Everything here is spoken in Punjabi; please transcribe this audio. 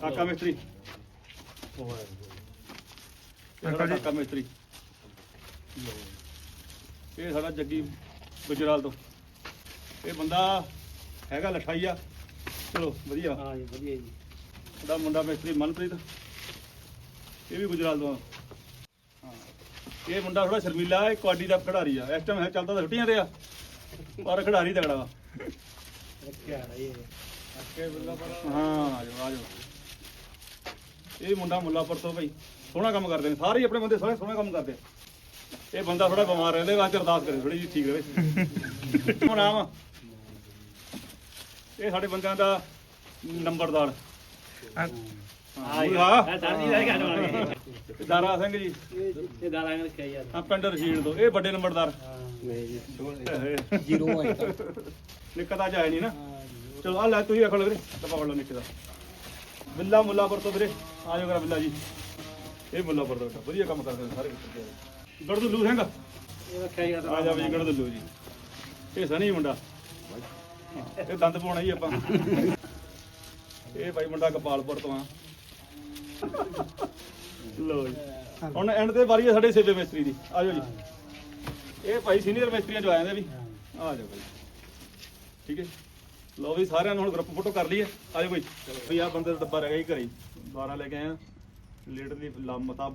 ਕਾਕਾ ਮਿਸਤਰੀ ਇਹ ਸਾਡਾ ਕਾਕਾ ਮਿਸਤਰੀ ਇਹ ਸਾਡਾ ਜੱਗੀ ਗੁਜਰਾਲ ਤੋਂ। ਇਹ ਬੰਦਾ ਹੈਗਾ ਲਠਾਈ ਆ ਚਲੋ ਵਧੀਆ। ਹਾਂ ਜੀ ਵਧੀਆ ਜੀ। ਸਾਡਾ ਮੁੰਡਾ ਮਿਸਤਰੀ ਮਨਪ੍ਰੀਤ। ਇਹ ਵੀ ਗੁਜਰਾਲ ਤੋਂ ਆ। ਹਾਂ ਇਹ ਮੁੰਡਾ ਥੋੜਾ ਸ਼ਰਮੀਲਾ ਹੈ ਕਬੱਡੀ ਦਾ ਖਿਡਾਰੀ ਆ। ਇਸ ਟਾਈਮ ਹੈ ਚੱਲਦਾ ਤਾਂ ਛੁੱਟੀਆਂ ਤੇ ਆ। ਪਰ ਖਿਡਾਰੀ ਤਗੜਾ ਵਾ। ਰੱਖਿਆ ਹੈ। ਇਹ ਜਾਓ ਇਹ ਮੁੰਡਾ ਮੁੱਲਾਪੁਰ ਤੋਂ ਭਾਈ ਸੋਹਣਾ ਕੰਮ ਕਰਦੇ ਨੇ ਸਾਰੇ ਹੀ ਆਪਣੇ ਬੰਦੇ ਸਾਰੇ ਸੋਹਣਾ ਕੰਮ ਕਰਦੇ ਆ। ਇਹ ਬੰਦਾ ਥੋੜਾ ਬਿਮਾਰ ਰਹਿੰਦੇ ਵਾਸਤੇ ਅਰਦਾਸ ਕਰੇ ਥੋੜੀ ਜੀ ਠੀਕ ਰਹੇ। ਹੁਣ ਆਵਾ। ਇਹ ਸਾਡੇ ਬੰਦਿਆਂ ਦਾ ਨੰਬਰਦਾਰ। ਹਾਂ। ਹਾਂ ਜੀ ਹਾਂ। ਜੀ ਦਾ ਗੱਲ ਬਣ ਗਈ ਤੇ ਦਾਰਾ ਸਿੰਘ ਜੀ। ਇਹ ਦਾਲਾਂ ਰੱਖਿਆ ਯਾਰ ਆ ਪਿੰਡ ਰਸ਼ੀਦ ਤੋਂ ਇਹ ਵੱਡੇ ਨੰਬਰਦਾਰ। ਹਾਂ। ਜ਼ੀਰੋ ਨਿੱਕਾ ਜਾਇਆ ਨਹੀਂ ਨਾ। ਚਲੋ ਆ ਲੈ ਤੁਸੀਂ ਰੱਖ ਲਓ ਵੀਰੇ ਤਾਂ ਪਕੜ ਲਓ ਨਿੱਕੇ ਦਾ। ਬਿੱਲਾ ਮੁੱਲਾਪੁਰ ਤੋਂ ਵੀਰੇ ਆ ਜਾਓ ਕਰਾ ਬਿੱਲਾ ਜੀ। ਇਹ ਮੁੱਲਾਪੁਰ ਤੋਂ ਬੇਟਾ ਵਧੀਆ ਕੰਮ ਕਰਦੇ ਨੇ ਸਾਰੇ ਮਿੱਤਰ ਗੜਦੁੱਲੂ ਸਿੰਘ। ਇਹ ਰੱਖਿਆ ਯਾਰ ਆ ਜਾ ਵੀ ਗੜਦੁੱਲੂ ਜੀ। ਇਹ ਸਨੀ ਮੁੰਡਾ। ਹਾਂ, ਇਹ ਦੰਦ ਪਾਉਣਾ ਜੀ ਆਪਾਂ। ਇਹ ਭਾਈ ਮੁੰਡਾ ਕਪਾਲਪੁਰ ਤੋਂ ਆ। ਲੋ ਜੀ। ਹੁਣ ਐਂਡ ਤੇ ਵਾਰੀ ਆ ਸਾਡੇ ਸੇਬੇ ਮਿਸਤਰੀ ਦੀ। ਆ ਜਾਓ ਜੀ। ਇਹ ਭਾਈ ਸੀਨੀਅਰ ਮਿਸਤਰੀਆਂ ਜੋ ਆਏ ਨੇ ਵੀ। ਆ ਜਾਓ ਭਾਈ। ਠੀਕ ਹੈ। ਲੋ ਵੀ ਸਾਰਿਆਂ ਨੂੰ ਹੁਣ ਗਰੁੱਪ ਫੋਟੋ ਕਰ ਲਈਏ। ਆ ਜਾਓ ਭਾਈ ਵੀ ਆ ਬੰਦੇ ਦਾ ਡੱਬਾ ਰਹਿ ਗਿਆ ਜੀ ਘਰੇ। 12 ਲੈ ਕੇ ਆਇਆ ਲੀਡਰ ਦੀ ਮਤਾ